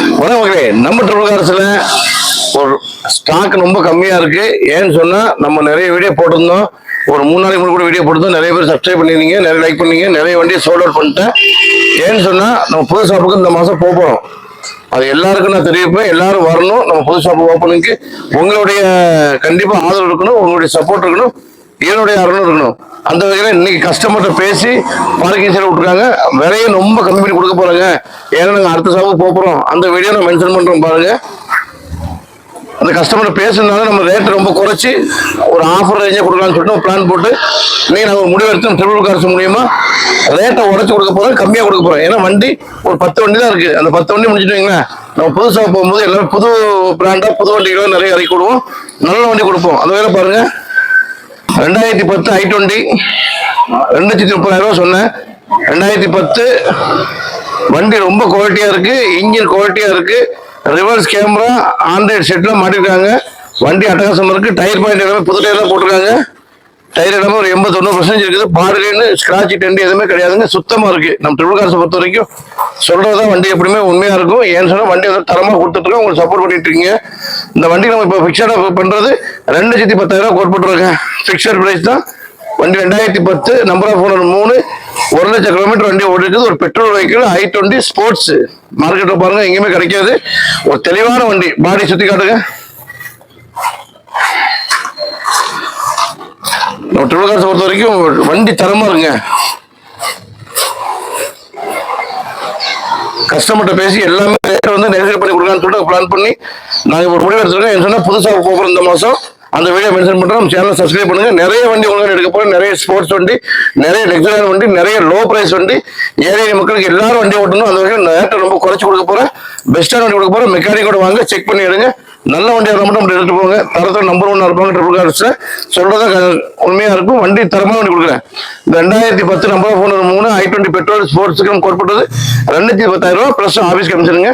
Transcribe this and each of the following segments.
வணக்கம் மக்களே நம்ம ட்ரிபிள் ஒரு ஸ்டாக் ரொம்ப கம்மியா இருக்கு. ஏன்னு சொன்னா நம்ம நிறைய வீடியோ போட்டிருந்தோம். ஒரு மூணு நாளைக்கு முன்னாடி கூட வீடியோ போட்டிருந்தோம். நிறைய பேர் சப்ஸ்கிரைப் பண்ணிருந்தீங்க நிறைய லைக் பண்ணீங்க நிறைய வண்டியை சோல்ட் அவுட் பண்ணிட்டேன். ஏன்னு சொன்னா நம்ம புது ஷாப்புக்கு இந்த மாசம் போக போறோம். அது எல்லாருக்கும் நான் தெரிவிப்பேன். எல்லாரும் வரணும். நம்ம புது ஷாப் ஓப்பனுக்கு உங்களுடைய கண்டிப்பா ஆதரவு இருக்கணும். உங்களுடைய சப்போர்ட் இருக்கணும். என்னுடைய அருணும் இருக்கணும். அந்த வகையில் இன்னைக்கு கஸ்டமர்கிட்ட பேசி பார்க்கிங் சைடு விட்டுருக்காங்க. விலையை ரொம்ப கம்மி பண்ணி கொடுக்க போறாங்க. ஏன்னா நாங்கள் அடுத்த ஷாப்புக்கு போக அந்த வீடியோ நான் மென்ஷன் பண்ணுறோம் பாருங்க. அந்த கஸ்டமர் பேசுனாலும் நம்ம ரேட்டை ரொம்ப குறைச்சி ஒரு ஆஃபர் ரேஞ்சாக கொடுக்கலாம்னு சொல்லிட்டு ஒரு பிளான் போட்டு இன்றைக்கி நாங்கள் முடிவு எடுத்து ட்ரிபிள் கார்ஸ் மூலியமாக ரேட்டை உடச்சி கொடுக்க போகிறோம் கம்மியாக கொடுக்க போகிறோம் ஏன்னா வண்டி ஒரு பத்து வண்டி தான் இருக்குது அந்த பத்து வண்டி முடிச்சுட்டுங்களேன் நம்ம புதுசாக போகும்போது எல்லாமே புது பிராண்டாக புது வண்டிகளும் நிறைய இறக்கி கொடுவோம் நல்ல வண்டி கொடுப்போம். அந்த வேலை பாருங்கள் ரெண்டாயிரத்தி பத்து ஐ டுவெண்ட்டி ரெண்டு லட்சத்தி முப்பதாயிரம் ரூபா சொன்னேன். ரெண்டாயிரத்தி பத்து வண்டி ரொம்ப குவாலிட்டியாக இருக்கு இன்ஜின் குவாலிட்டியாக இருக்கு. ரிவர்ஸ் கேமரா ஆண்ட்ராய்டு செட்டில் மாட்டிருக்காங்க. வண்டி அட்டகாசமா இருக்கு டயர் பாயிண்ட் எல்லாமே புது டயர் தான் போட்டிருக்காங்க. டயர் எல்லாமே ஒரு எண்பது தொண்ணூறு பர்சன்டேஜ் இருக்குது. பாடுலேன்னு ஸ்கிராட்ச் டெண்ட் எதுவுமே கிடையாதுங்க. சுத்தமா இருக்கு. நம்ம ட்ரிபிள் கார்ஸை பொறுத்த வரைக்கும் சொல்றதுதான் வண்டி எப்படியுமே உண்மையா இருக்கும். ஏன்னு சொன்னா வண்டி வந்து தரமா கொடுத்துட்டு இருக்கோம். உங்களுக்கு சப்போர்ட் பண்ணிட்டு இருக்கீங்க. இந்த வண்டி நம்ம இப்போ ஃபிக்ஸடாக பண்றது ரெண்டு லட்சத்தி பத்தாயிரம் கோட் போட்டுருக்கேன். ஃபிக்ஸட் பிரைஸ் தான். வண்டி ரெண்டாயிரத்தி பத்து நம்பர் ஆஃப் ஓனர் மூணு. ஒரு லட்சம் கிலோமீட்டர் வண்டி ஓடி ஒரு petrol vehicle i twenty sports மார்க்கெட்டில் பாருங்க எங்கேயுமே கிடைக்காது. ஒரு தெளிவான வண்டி. பாடி சுற்றி காட்டுங்க. நம்ம பொறுத்த வரைக்கும் வண்டி தரமா இருங்க கஸ்டமர்கிட்ட பேசி எல்லாமே ரேட் வந்து நெருக்கடி பண்ணி கொடுக்கலான்னு சொல்லிட்டு பிளான் பண்ணி நாங்கள் ஒரு முடிவு எடுத்துருக்கோம். என்ன சொன்னால் புதுசாக போகிறோம் இந்த மாதம் அந்த வீடியோ மென்ஷன் பண்ணுறோம் நம்ம சேனலை சப்ஸ்கிரைப் பண்ணுங்கள் நிறைய வண்டி உங்களுக்கு எடுக்க போகிறோம் நிறைய ஸ்போர்ட்ஸ் வண்டி நிறைய லெக்ஸரியான வண்டி நிறைய லோ ப்ரைஸ் வண்டி ஏழை மக்களுக்கு எல்லாரும் வண்டி ஓட்டணும். அந்த வகையில் ரேட்டை ரொம்ப குறைச்சி கொடுக்க போகிறேன் பெஸ்ட்டான வண்டி கொடுக்க போகிறேன் மெக்கானிக்கோட வாங்க செக் பண்ணி எடுங்க. நல்ல வண்டியாக இருந்தால் மட்டும் அப்படி எடுத்து போங்க. தரத்தில் நம்பர் ஒன் இருப்பாங்க ட்ரிபிள் கார்ஸில் சொல்கிறதா உண்மையாக இருக்கும். வண்டி தரமாக வண்டி கொடுக்குறேன். இந்த ரெண்டாயிரத்தி பத்து நம்பர் ஃபோன் மூணு ஐ டுவெண்ட்டி பெட்ரோல் ஸ்போர்ட்ஸுக்கு நம்ம ரெண்டாயிரத்தி பத்தாயிரம் ரூபா ப்ளஸ் ஆஃபீஸ்க்கு கமிஷனுங்க.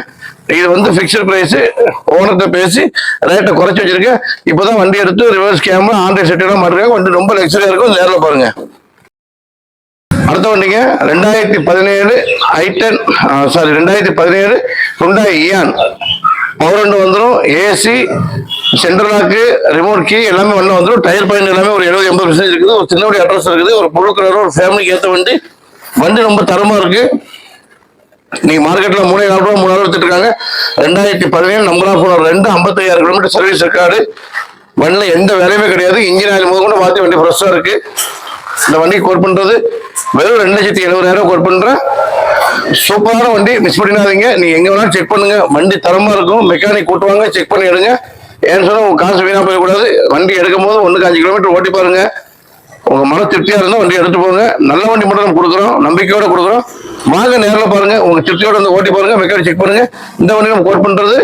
இது வந்து ஃபிக்ஸ்டு ப்ரைஸு ஓனர்கிட்ட பேசி ரேட்டை குறைச்சி வச்சிருக்கேன். இப்போதான் வண்டி எடுத்து ரிவர்ஸ் கேமரா ஆண்ட்ராய்ட் செட் மாட்டிருக்காங்க. வண்டி ரொம்ப லக்ஸரியாக இருக்கும். நேரில் பாருங்கள் அடுத்த வண்டிங்க ரெண்டாயிரத்தி பதினேழு ஐட்டன் சாரி ரெண்டாயிரத்தி பதினேழு ஹுண்டாய் இயான் பவர் ரெண்டு வந்துடும் AC central lock remote key எல்லாமே ஒன்று வந்துடும் டயர் பாயிண்ட் எல்லாமே ஒரு எழுபது எண்பது பர்சன்டேஜ் இருக்குது. ஒரு சின்னபடி அட்ரஸ் இருக்குது. ஒரு புழு கலர் ஒரு ஃபேமிலிக்கு ஏற்ற வண்டி. வண்டி ரொம்ப தரமாக இருக்குது நீங்கள் மார்க்கெட்டில் மூணே நாலு ரூபா மூணு எடுத்துருக்காங்க ரெண்டாயிரத்தி பதினேழு நம்பர் போன ரெண்டு ஐம்பத்தையாயிரம் கிலோமீட்டர் சர்வீஸ் ரெக்கார்டு வண்டியில் எந்த வேலையுமே கிடையாது. இன்ஜின் ஆயில் முதல் கூட மாற்றி வண்டி ஃப்ரெஷ்ஷாக இருக்குது இந்த வண்டி கோட் பண்ணுறது வெறும் ரெண்டு லட்சத்தி எழுபதாயிரம் கோட் பண்ணுறேன் சூப்பரான வண்டி மிஸ் பண்ணிடாதீங்க. நீங்க எங்க வேணாலும் செக் பண்ணுங்க. வண்டி தரமா இருக்கும். மெக்கானிக் கூட்டுவாங்க செக் பண்ணி எடுங்க ஏன்னு சொன்னா உங்க காசு வீணா போயிடக்கூடாது. வண்டி எடுக்கும் போது ஒண்ணுக்கு அஞ்சு கிலோமீட்டர் ஓட்டி பாருங்க. உங்க மன திருப்தியா இருந்தா வண்டி எடுத்து போங்க. நல்ல வண்டி மட்டும் நம்ம கொடுக்குறோம். நம்பிக்கையோட கொடுக்குறோம். வாங்க நேரில் பாருங்க. உங்க திருப்தியோட வந்து ஓட்டி பாருங்க. மெக்கானிக் செக் பண்ணுங்க. இந்த வண்டி நம்ம கோட் பண்றது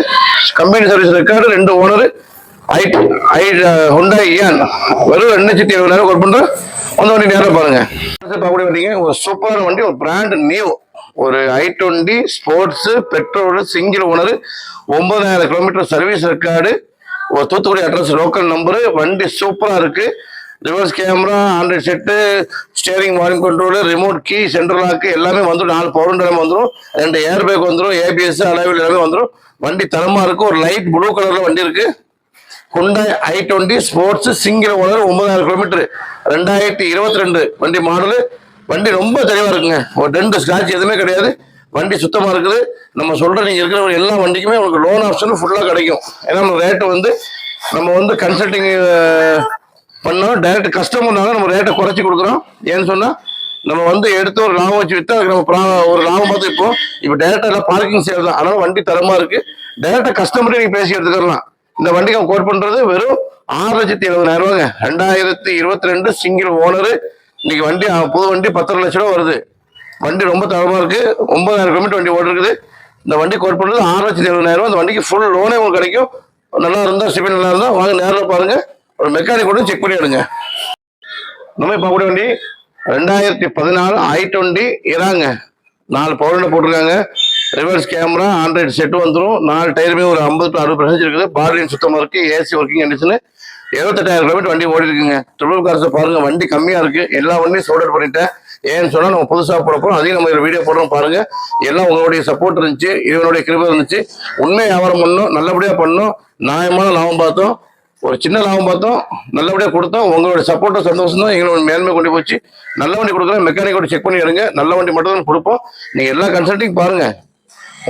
கம்பெனி சர்வீஸ் ரெக்கார்டு ரெண்டு owner i i Hyundai Eon வெறும் ரெண்டு லட்சத்தி எழுபதாயிரம் கோட் பண்றோம். அந்த வண்டி நேரில் பாருங்க. பார்க்கக்கூடிய வண்டிங்க ஒரு சூப்பரான வண்டி ஒரு பிராண்ட் நியூ ஒரு i twenty sports petrol single owner ஒன்பதாயிரம் கிலோமீட்டர் சர்வீஸ் ரெக்கார்டு ஒரு தூத்துக்குடி அட்ரஸ் லோக்கல் நம்பரு வண்டி சூப்பராக இருக்கு. Reverse camera Android set steering volume control remote key central lock எல்லாமே வந்துடும் நாலு பவர் எல்லாமே வந்துடும் ரெண்டு ஏர் பேக் வந்துடும் ஏபிஎஸ் அளவில் எல்லாமே வந்துடும் வண்டி தரமாக இருக்கு. ஒரு லைட் ப்ளூ கலரில் வண்டி இருக்கு. Hyundai i twenty sports single owner ஒன்பதாயிரம் கிலோமீட்டர். ரெண்டாயிரத்தி இருபத்தி ரெண்டு வண்டி மாடலு. வண்டி ரொம்ப தெளிவாக இருக்குங்க. ஒரு ரெண்டு ஸ்கிராட்ச் எதுவுமே கிடையாது. வண்டி சுத்தமாக இருக்குது. நம்ம சொல்கிற நீங்கள் இருக்கிற எல்லா வண்டிக்குமே உங்களுக்கு லோன் ஆப்ஷனும் ஃபுல்லாக கிடைக்கும். ஏன்னா நம்ம ரேட்டு வந்து நம்ம வந்து கன்சல்டிங் பண்ணோம். டைரக்ட் கஸ்டமர்னால நம்ம ரேட்டை குறைச்சி கொடுக்குறோம். ஏன்னு சொன்னால் நம்ம வந்து எடுத்து ஒரு லாபம் வச்சு விற்று அதுக்கு நம்ம ப்ரா- ஒரு லாபம் பார்த்து இப்போ இப்போ டேரெக்டாக எல்லாம் பார்க்கிங் சேல் தான். அதனால வண்டி தரமாக இருக்குது டேரெக்டாக கஸ்டமர்கிட்ட நீங்கள் பேசி எடுத்துக்கலாம். இந்த வண்டிக்கு அவன் கோட் பண்ணுறது வெறும் ஆறு லட்சத்தி எழுபதாயிரம் ரூபாங்க. ரெண்டாயிரத்தி இருபத்தி ரெண்டு சிங்கிள் ஓனரு இன்னைக்கு வண்டி புது வண்டி பத்தரை லட்ச ரூபா வருது. வண்டி ரொம்ப தரமாக இருக்குது ஒன்பதாயிரம் கிலோமீட்டர் வண்டி ஓடிருக்குது. இந்த வண்டி கோட் பண்ணுறது ஆறு லட்சத்தி எழுபதாயிரம் அந்த வண்டிக்கு ஃபுல் லோனே உங்களுக்கு கிடைக்கும். நல்லா இருந்தால் சிபில் நல்லா இருந்தால் வாங்க நேரில் பாருங்கள் ஒரு மெக்கானிக் கூட செக் பண்ணி எடுங்க. நம்ம இப்போ கூட வண்டி ரெண்டாயிரத்தி பதினாலு ஐ டுவெண்ட்டி இறாங்க. நாலு பவுலில் போட்டிருக்காங்க. ரிவர்ஸ் கேமரா ஆண்ட்ராய்டு செட்டு வந்துடும் நாலு டயருமே ஒரு ஐம்பது டு அறுபது பர்சன்டேஜ் இருக்குது. பாடியும் சுத்தமாக இருக்குது ஏசி ஒர்க்கிங் கண்டிஷனு எழுபத்தெட்டாயிரம் கிலோமீட்டர் வண்டி ஓடி இருக்குங்க ட்ரிபிள் கார்ஸ் பாருங்க வண்டி கம்மியாக இருக்கு. எல்லா வண்டியும் சோல்டர் பண்ணிட்டேன். ஏன்னு சொன்னால் நம்ம புதுசாக போட போகிறோம் அதையும் நம்ம வீடியோ போடுறோம் பாருங்க. எல்லாம் உங்களுடைய சப்போர்ட் இருந்துச்சு இவனுடைய கிருபம் இருந்துச்சு. உண்மை வியாபாரம் பண்ணணும் நல்லபடியாக பண்ணணும் நியாயமான லாபம் பார்த்தோம். ஒரு சின்ன லாபம் பார்த்தோம். நல்லபடியாக கொடுத்தோம். உங்களோட சப்போர்ட்டும் சந்தோஷம் தான் எங்களோட மேன்மை கொண்டு போச்சு. நல்ல வண்டி கொடுக்குறோம் மெக்கானிக்கோட செக் பண்ணி எடுங்க. நல்ல வண்டி மட்டும் தான் கொடுப்போம். நீங்கள் எல்லா கன்சல்ட்டிங் பாருங்கள்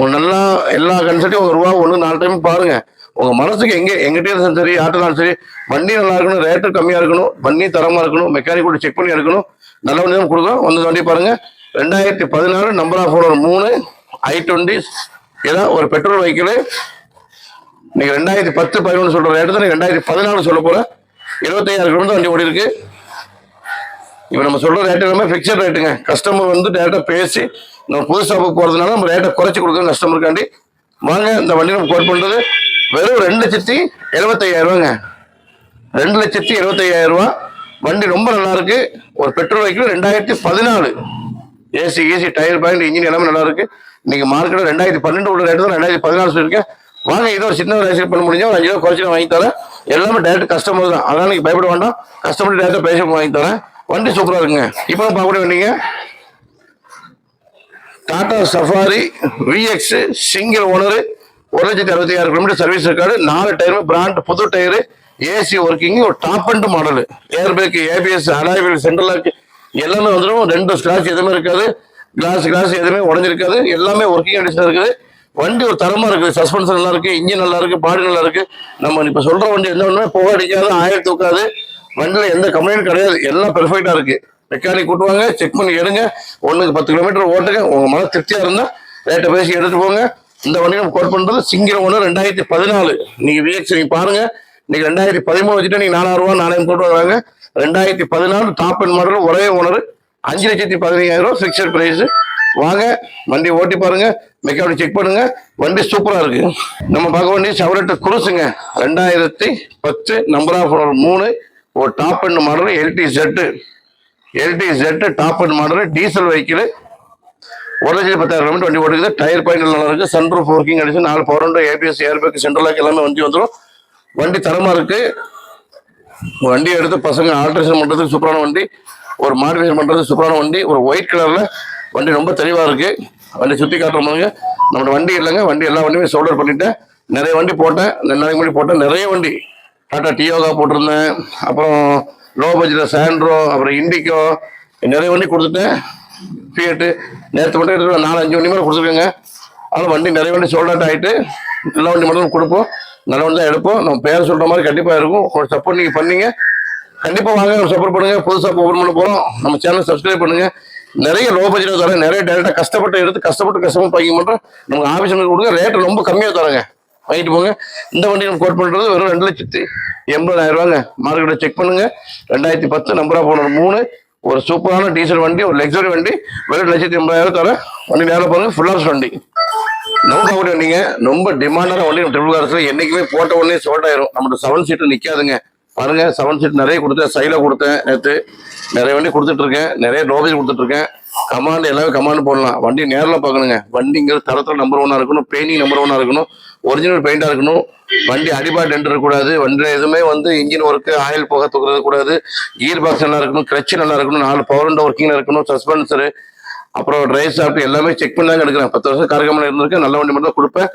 உங்கள் நல்லா எல்லா கன்சல்ட்டையும் ஒரு ரூபா ஒன்று நாலு டைம் பாருங்கள் உங்க மனசுக்கு எங்க எங்கிட்டே இருந்தாலும் சரி ஆட்டோனாலும் சரி வண்டி நல்லா இருக்கணும் ரேட்டு கம்மியா இருக்கணும் வண்டி தரமா இருக்கணும் மெக்கானிக் கூட செக் பண்ணி எடுக்கணும். நல்ல வண்டி தான் கொடுக்குறோம். வந்து வண்டி பாருங்க. ரெண்டாயிரத்தி பதினாறு நம்பர் ஆஃப் ஓனர் மூணு ஐ டுவெண்ட்டி ஏதாவது ஒரு பெட்ரோல் வெஹிக்கிள் நீங்க ரெண்டாயிரத்தி பத்து பதினொன்று சொல்ற ரேட்டு தான் ரெண்டாயிரத்தி பதினாலு சொல்ல போறேன். இருபத்தையாயிரம் கிலோமீட்டர் வண்டி ஓடி இருக்கு. இப்போ நம்ம சொல்ற ரேட்டு எல்லாமே ஃபிக்ஸட் ரேட்டுங்க கஸ்டமர் வந்து டேரக்டா பேசி நம்ம புது ஷாப்புக்கு போறதுனால நம்ம ரேட்டை குறைச்சி கொடுக்குறோம் கஸ்டமருக்காண்டி வாங்க இந்த வண்டி நம்ம கோட் பண்றது. வெறும் ரெண்டு லட்சத்தி எழுபத்தையாயிரம் ரூபாங்க. ரெண்டு லட்சத்தி எழுபத்தையாயிரம் ரூபா. வண்டி ரொம்ப நல்லா இருக்கு ஒரு பெட்ரோல் வெஹிக்கிள் ரெண்டாயிரத்தி பதினாலு. AC AC tyre point engine எல்லாமே நல்லா இருக்கு நீங்க மார்க்கெட்டில் ரெண்டாயிரத்தி பன்னெண்டு உள்ள ரேட்டு தான் ரெண்டாயிரத்தி பதினாலு சொல்லியிருக்கேன். வாங்க இதோ ஒரு சின்ன ரேஷன் பண்ண முடிஞ்சா ஒரு அஞ்சு ரூபா குறைச்சி நான் வாங்கி தரேன். எல்லாமே டேரக்ட் கஸ்டமர் தான். அதனால நீங்க பயப்பட வேண்டாம். கஸ்டமர் டேரக்டா பேச வாங்கி தரேன். வண்டி சூப்பரா இருக்குங்க. இப்போ பார்க்க வேண்டிங்க. Tata Safari VX single owner ஒரு லட்சத்தி அறுபத்தி ஆறு கிலோமீட்டர் சர்வீஸ் ரெக்கார்டு நாலு டயருமே பிராண்ட் புது டயரு ஏசி ஒர்க்கிங் ஒரு top end model air bag ABS alloy wheel central lock எல்லாமே வந்துடும் ரெண்டு ஸ்கிராச் எதுவுமே இருக்காது. கிளாஸ் கிளாஸ் எதுவுமே உடஞ்சிருக்காது. எல்லாமே ஒர்க்கிங் கண்டிஷன் இருக்குது. வண்டி ஒரு தரமா இருக்குது. சஸ்பென்ஷன் நல்லா இருக்கு இன்ஜின் நல்லா இருக்கு பாடி நல்லா இருக்கு. நம்ம இப்ப சொல்ற வண்டி என்ன ஒண்ணுமே புகை அடிக்காது ஆயிரம் தூக்காது. வண்டியில எந்த கம்ப்ளைண்ட் கிடையாது. எல்லாம் பெர்ஃபெக்டா இருக்கு. மெக்கானிக் கூட்டுவாங்க செக் பண்ணி எடுங்க. ஒண்ணுக்கு பத்து கிலோமீட்டர் ஓட்டுங்க. உங்க மன திருப்தியா இருந்தா ரேட்டை பேசி எடுத்துகிட்டு போங்க. இந்த வண்டி நம்ம கோட் பண்றது சிங்கிள் ஒன்று ரெண்டாயிரத்தி பதினாலு. நீங்க விஎக்ஸ் நீங்க பாருங்க. இன்னைக்கு ரெண்டாயிரத்தி பதிமூணு வச்சுட்டு நீங்க நாலாயிரம் ரூபா நாலாயிரம் போட்டு வராங்க. ரெண்டாயிரத்தி பதினாலு டாப் அண்ட் மாடல் ஒரே ஓனர் அஞ்சு லட்சத்தி பதினையாயிரம் ரூபா ஃபிக்ஸட் பிரைஸ் வாங்க வண்டி ஓட்டி பாருங்க மெக்கானிக் செக் பண்ணுங்க. வண்டி சூப்பரா இருக்கு. நம்ம பார்க்க வேண்டிய சவரட்டு குருசுங்க ரெண்டாயிரத்தி பத்து நம்பர் ஆஃப் மூணு ஒரு top end model LD set LD set top end model diesel vehicle ஒரு லட்சத்தி பத்தாயிரம் கிலோமீட்டர் வண்டி ஓடுது. டயர் பாயிண்ட் நல்லா இருக்கு. சன்ரூஃப் ஒர்க்கிங் அடிச்சு நாலு power window ABS airbag central lock எல்லாமே வண்டி வந்துடும் வண்டி தரமா இருக்கு. வண்டி எடுத்து பசங்க ஆல்ட்ரேஷன் பண்ணுறதுக்கு சூப்பரான வண்டி. ஒரு மாடிஃபிகேஷன் பண்றதுக்கு சூப்பரான வண்டி. ஒரு ஒயிட் கலர்ல வண்டி ரொம்ப தெளிவா இருக்கு. வண்டி சுத்தி காட்டுறவங்க நம்மளோட வண்டி இல்லைங்க. வண்டி எல்லா வண்டியுமே சோல்டர் பண்ணிட்டேன் நிறைய வண்டி போட்டேன். ரெண்டு நாளைக்கு முன்னாடி போட்டேன். நிறைய வண்டி. டாடா டியோகா போட்டிருந்தேன். அப்புறம் லோ பட்ஜெட்டில் சாண்ட்ரோ அப்புறம் இண்டிகோ நிறைய வண்டி கொடுத்துட்டேன். ஃபியட்டு நேற்று மட்டும் எடுத்து நாலு அஞ்சு வண்டி மேலே கொடுத்துருக்கேங்க. அதனால் வண்டி நிறைய வண்டி சோல்ட் அவுட் ஆகிட்டு நல்ல வண்டி மட்டும் கொடுப்போம். நல்ல வண்டி தான் எடுப்போம். நம்ம பேர் சொல்கிற மாதிரி கண்டிப்பாக இருக்கும். ஒரு சப்போர்ட் நீங்கள் பண்ணீங்க. கண்டிப்பாக வாங்க ஒரு சப்போர்ட் பண்ணுங்கள் புதுசாக ஓப்பன் பண்ண போகிறோம் நம்ம சேனல் சப்ஸ்கிரைப் பண்ணுங்கள் நிறைய லோ பட்ஜெட் தரேன். நிறைய டேரெக்டாக கஷ்டப்பட்டு எடுத்து கஷ்டப்பட்டு கஷ்டப்பட்டு பைக்கிங் பண்ணுறோம் நமக்கு ஆஃபீஸ் கொடுங்க. ரேட்டு ரொம்ப கம்மியாக தரேங்க. வாங்கிட்டு போங்க. இந்த வண்டி நம்ம கோட் பண்ணுறது வெறும் ரெண்டு லட்சத்தி எண்பதாயிரம் ரூபாங்க. மார்க்கெட்டை செக் பண்ணுங்கள் ரெண்டாயிரத்தி பத்து நம்பராக போன மூணு. ஒரு சூப்பரான டீசல் வண்டி ஒரு லக்ஸரி வண்டி. வெறும் லட்சத்தி எண்பதாயிரம் தரேன் வண்டி நேரம் பாருங்க ஃபுல் ஹவுஸ் வண்டி. நம்ம கம்பெனி வண்டிங்க. ரொம்ப டிமாண்டான வண்டி நம்ம ட்ரிபிள் கார்ஸ்ல என்னைக்குமே போட்ட உடனே ஷோர்ட் ஆயிரும். நம்மளோட செவன் சீட்டு நிக்காதுங்க. பாருங்க செவன் சீட் நிறைய கொடுத்தேன் சைடில் கொடுத்தேன் நேற்று நிறைய வண்டி கொடுத்துட்டு இருக்கேன் நிறைய டோபேஜ் கொடுத்துட்டு இருக்கேன் கமாண்ட் எல்லாமே கமாண்ட் போடலாம். வண்டி நேரில் பார்க்கணுங்க. வண்டிங்கிற தரத்தில் நம்பர் ஒன்னா இருக்கணும் பெயிண்டிங் நம்பர் ஒன்னா இருக்கணும். ஒரிஜினல் பெயிண்டா இருக்கணும். வண்டி அடிபாட் ரெண்டு இருக்கக்கூடாது. வண்டியில் எதுவுமே வந்து இன்ஜின் ஒர்க்கு ஆயில் போக தூக்குறது கூடாது. கீர் பாக்ஸ் நல்லா இருக்கணும். கிளச் நல்லா இருக்கணும். நாலு பவர் ஒர்க்கிங் இருக்கணும். சஸ்பென்சரு அப்புறம் ட்ரைவ் சாப்பிட்டு எல்லாமே செக் பண்ணி தாங்க எடுக்கிறேன். பத்து வருஷம் காரகமான இருந்திருக்கேன். நல்ல வண்டி மட்டும் தான் கொடுப்பேன்.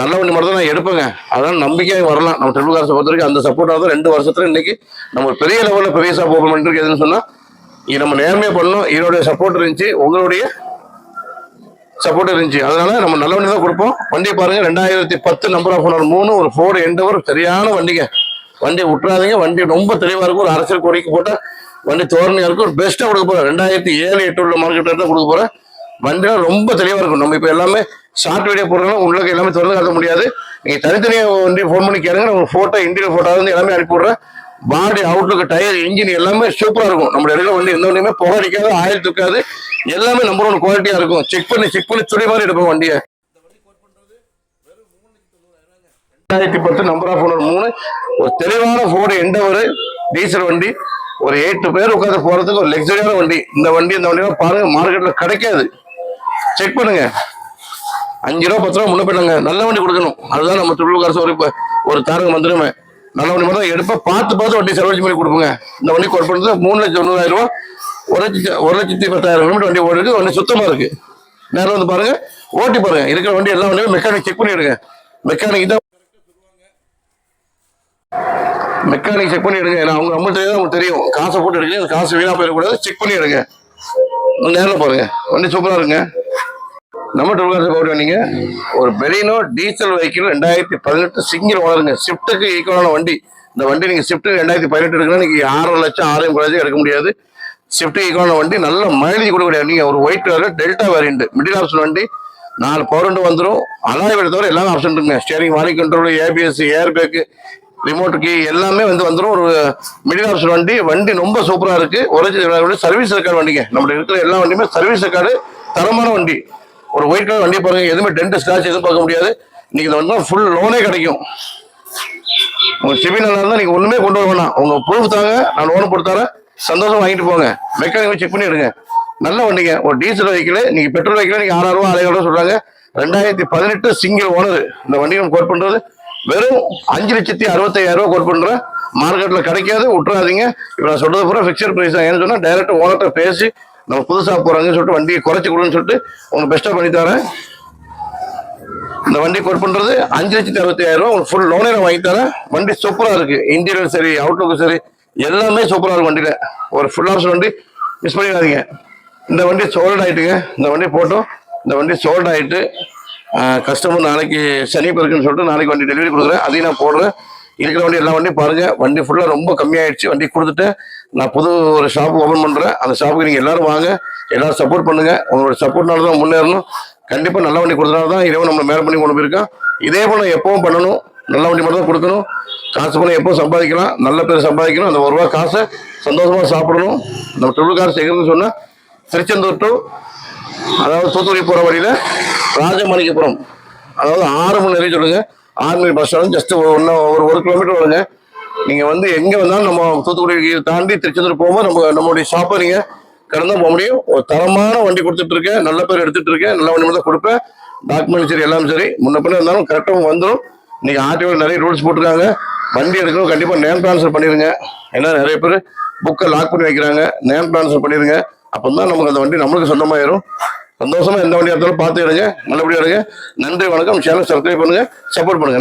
நல்ல வண்டி மட்டும் தான் நான் எடுப்பேங்க. அதனால நம்பிக்கையாக வரலாம். நம்ம ட்ரிபிள் காசை பொறுத்த வரைக்கும் அந்த சப்போர்ட் தான் ரெண்டு வருஷத்துல இன்னைக்கு நம்ம பெரிய லெவலில் பெரிய ஷாப் ஓப்பன் பண்ணிட்டு எதுன்னு சொன்னால் இது நம்ம நேர்மையாக பண்ணணும். இதோடைய சப்போர்ட் இருந்துச்சு. உங்களுடைய சப்போர்ட் இருந்துச்சு. அதனால நம்ம நல்ல வண்டி தான் கொடுப்போம். வண்டியை பாருங்க. ரெண்டாயிரத்தி பத்து நம்பர் ஆஃப் ஓனர் மூணு ஒரு ஃபோர் எண்டவர் சரியான வண்டிங்க. வண்டியை விட்டுறாதீங்க வண்டி ரொம்ப தெளிவா இருக்கும். ஒரு அரசியல் கோரிக்கை போட்டா வண்டி தோரணையா இருக்கும். ஒரு பெஸ்ட்டாக கொடுக்க போறேன். ரெண்டாயிரத்தி ஏழு எட்டு உள்ள மார்க்கெட் தான் கொடுக்க போறேன். வண்டியெல்லாம் ரொம்ப தெளிவா இருக்கும். நம்ம இப்போ எல்லாமே ஷார்ட் வீடியோ போடுறோம் உங்களுக்கு எல்லாமே திறந்து காட்ட முடியாது. நீங்க தனித்தனியாக வண்டி ஃபோன் பண்ணி கேளுங்க. நம்ம ஃபோட்டோ போட்டோ இன்டீரியர் போட்டோ வந்து எல்லாமே அனுப்பிவிடுறேன் பாடி அவுட்லுக்கு டயர் இன்ஜின் எல்லாமே சூப்பரா இருக்கும். நம்ம இடையில வண்டி எந்த வண்டியுமே புகை அடிக்காது ஆயில் தூக்காது. எல்லாமே நம்பர் ஒன் குவாலிட்டியா இருக்கும். செக் பண்ணி செக் பண்ணி சுடி மாதிரி எடுப்போம் வண்டியை. ரெண்டாயிரத்தி பத்து நம்பர் ஆஃப் ஓனர் மூணு. ஒரு தெளிவான ஃபோர்டு எண்டவர் டீசல் வண்டி. ஒரு எட்டு பேர் உட்காந்து போறதுக்கு ஒரு லக்ஸரியான வண்டி. இந்த வண்டி இந்த வண்டியெல்லாம் பாருங்க மார்க்கெட்ல கிடைக்காது. செக் பண்ணுங்க. அஞ்சு ரூபா பத்து ரூபா முன்ன பண்ணுங்க நல்ல வண்டி கொடுக்கணும். அதுதான் நம்ம தொழில் காசு ஒரு ஒரு தாரங்க வந்துருமே நல்ல வண்டி மட்டும் எடுப்பா பார்த்து பார்த்து வண்டி செலவழிச்சு பண்ணி கொடுப்போங்க. இந்த வண்டி கொடுப்பது மூணு லட்சம் தொண்ணூறாயிரம் ரூபா. ஒரு லட்சத்தி ஒரு லட்சத்தி பத்தாயிரம் கிலோமீட்டர் வண்டி ஓடிருக்கு. வண்டி சுத்தமாக இருக்குது நேரம் வந்து பாருங்க. ஓட்டி பாருங்க. இருக்கிற வண்டி எல்லா வண்டியும் மெக்கானிக் செக் பண்ணிடுங்க. மெக்கானிக் தான் மெக்கானிக் செக் பண்ணி எடுங்க ஏன்னா அவங்க நம்மளுக்கு தெரியாது அவங்களுக்கு தெரியும். காசை போட்டு எடுங்க அந்த காசு வீணாக போயிடக்கூடாது. செக் பண்ணி எடுங்க நேரில் பாருங்க. வண்டி சூப்பராக இருங்க நம்ம டூல்கார்ஸ் போட்டு வந்தீங்க. ஒரு பெரியனோ டீசல் வெஹிக்கிள் ரெண்டாயிரத்தி பதினெட்டு சிங்கிள் ஓனருங்க. ஷிஃப்ட்டுக்கு ஈக்குவலான வண்டி. இந்த வண்டி நீங்கள் ஷிஃப்ட் ரெண்டாயிரத்தி பதினெட்டு எடுக்கணும் நீங்கள் ஆறரை லட்சம் ஆறாயிரம் குறைஞ்சி எடுக்க முடியாது. ஸ்விஃப்ட் ஈகோன வண்டி நல்ல மைலேஜ் கொடுக்கக்கூடிய நீங்கள் ஒரு white colour Delta variant middle option வண்டி நாலு பவர் வந்துடும் அலாய் விட தவிர எல்லாமே ஆப்ஷன் இருக்குங்க. Steering wheel control ABS air bag remote key எல்லாமே வந்து வந்துடும் ஒரு மிடில் ஆப்ஷன் வண்டி வண்டி ரொம்ப சூப்பராக இருக்குது ஒரு சர்வீஸ் ரெக்கார்டு வண்டிங்க. நம்மளுக்கு இருக்கிற எல்லா வண்டியுமே சர்வீஸ் ரெக்கார்டு தரமான வண்டி. ஒரு ஒயிட் கலர் வண்டி பாருங்க எதுவுமே டென்ட் ஸ்கிராச் எதுவும் பார்க்க முடியாது. நீங்கள் இந்த வண்டி ஃபுல் லோனே கிடைக்கும். உங்கள் சிபில் நல்லா இருந்தால் நீங்கள் ஒன்றுமே கொண்டு வர வேணாம். உங்கள் ப்ரூஃப் தாங்க நான் லோன் கொடுத்தாரேன் சந்தோஷம் வாங்கிட்டு போங்க. மெக்கானிக் செக் பண்ணி எடுங்க நல்ல வண்டிங்க. ஒரு டீசல் வெஹிக்கிள் நீங்க பெட்ரோல் வைக்கல நீங்க ஆறாயிரம் ரூபா ஆயிரம் ரூபா சொல்றாங்க. ரெண்டாயிரத்தி பதினெட்டு சிங்கிள் ஓனர் இந்த வண்டி நம்ம கோட் பண்றது வெறும் அஞ்சு லட்சத்தி அறுபத்தையாயிரம் ரூபா கோட் பண்றேன் மார்க்கெட்ல கிடைக்காது விட்டுறாதீங்க. இப்ப நான் சொல்றது பூரா ஃபிக்சர் பிரைஸ் தான். ஏன்னு சொன்னா டைரக்ட் ஓனர்கிட்ட பேசி நம்ம புதுசா போறாங்கன்னு சொல்லிட்டு வண்டியை குறைச்சு கொடுன்னு சொல்லிட்டு உங்களுக்கு பெஸ்டா பண்ணி தரேன். இந்த வண்டி கோட் பண்றது அஞ்சு லட்சத்தி அறுபத்தி ஆயிரம் ரூபா உங்களுக்கு ஃபுல் லோனே நான் வாங்கி தரேன். வண்டி சூப்பரா இருக்கு. இன்டீரியர் சரி அவுட்லுக்கும் சரி எல்லாமே சூப்பராக இருக்கும் வண்டியில். ஒரு ஃபுல் ஆப்ஷன் வண்டி மிஸ் பண்ணிடாதீங்க. இந்த வண்டி சோல்ட் ஆகிட்டுங்க இந்த வண்டி போட்டோம் இந்த வண்டி சோல்ட் ஆகிட்டு கஸ்டமர் நாளைக்கு சனி இருக்குன்னு சொல்லிட்டு நாளைக்கு வண்டி டெலிவரி கொடுக்குறேன். அதையும் நான் போடுறேன். இருக்கிற வண்டி எல்லா வண்டியும் பாருங்கள் வண்டி ஃபுல்லாக ரொம்ப கம்மியாயிடுச்சு. வண்டி கொடுத்துட்டு நான் புது ஒரு ஷாப் ஓப்பன் பண்ணுறேன் அந்த ஷாப்புக்கு நீங்கள் எல்லோரும் வாங்க. எல்லாரும் சப்போர்ட் பண்ணுங்கள் உங்களோட சப்போர்ட்னால தான் முன்னேறணும். கண்டிப்பாக நல்ல வண்டி கொடுத்தனால தான் இரவு நம்ம மேலே பண்ணி கொண்டு போயிருக்கோம் இதே போல் எப்பவும் பண்ணணும். நல்ல வண்டி மட்டும் தான் கொடுக்கணும். காசு பணம் எப்போ சம்பாதிக்கலாம். நல்ல பேர் சம்பாதிக்கணும். அந்த ஒரு ரூபா காசை சந்தோஷமாக சாப்பிடணும். நம்ம ட்ரிபிள் காசு எங்கன்னு சொன்னால் திருச்செந்தூர் டு அதாவது தூத்துக்குடி போகிற வழியில் ராஜமாணிக்கபுரம் அதாவது ஆறு மணி நேரம் சொல்லுங்கள் ஆறு மணி பஸ் ஸ்டாண்ட் ஜஸ்ட் ஒன்று ஒரு ஒரு கிலோமீட்டர் வருங்க. நீங்கள் வந்து எங்கே வந்தாலும் நம்ம தூத்துக்குடி தாண்டி திருச்செந்தூர் போகும்போது நம்ம நம்மளுடைய ஷாப்பை நீங்கள் கடந்து போக முடியும். ஒரு தரமான வண்டி கொடுத்துட்டு இருக்கேன். நல்ல பேர் எடுத்துகிட்டு இருக்கேன். நல்ல வண்டி மட்டும் தான் கொடுப்பேன். டாக்குமெண்ட் சரி எல்லாமே சரி. முன்ன பின்ன இருந்தாலும் கரெக்டாக வந்துடும் இன்னைக்கு ஆர்டிஓ நிறைய ரூல்ஸ் போட்டிருக்காங்க. வண்டி எடுக்கணும் கண்டிப்பா நேம் ட்ரான்ஸ்ஃபர் பண்ணிருங்க. ஏன்னா நிறைய பேர் புக்கை லாக் பண்ணி வைக்கிறாங்க. நேம் ட்ரான்ஸ்ஃபர் பண்ணிருங்க. அப்பதான் நமக்கு அந்த வண்டி நம்மளுக்கு சொந்தமாயிரும். சந்தோஷமா எந்த வண்டியாக இருந்தாலும் பார்த்து எடுங்க. நல்லபடியாக எடுங்க நன்றி வணக்கம். சேனல் சப்ஸ்கிரைப் பண்ணுங்க. சப்போர்ட் பண்ணுங்க.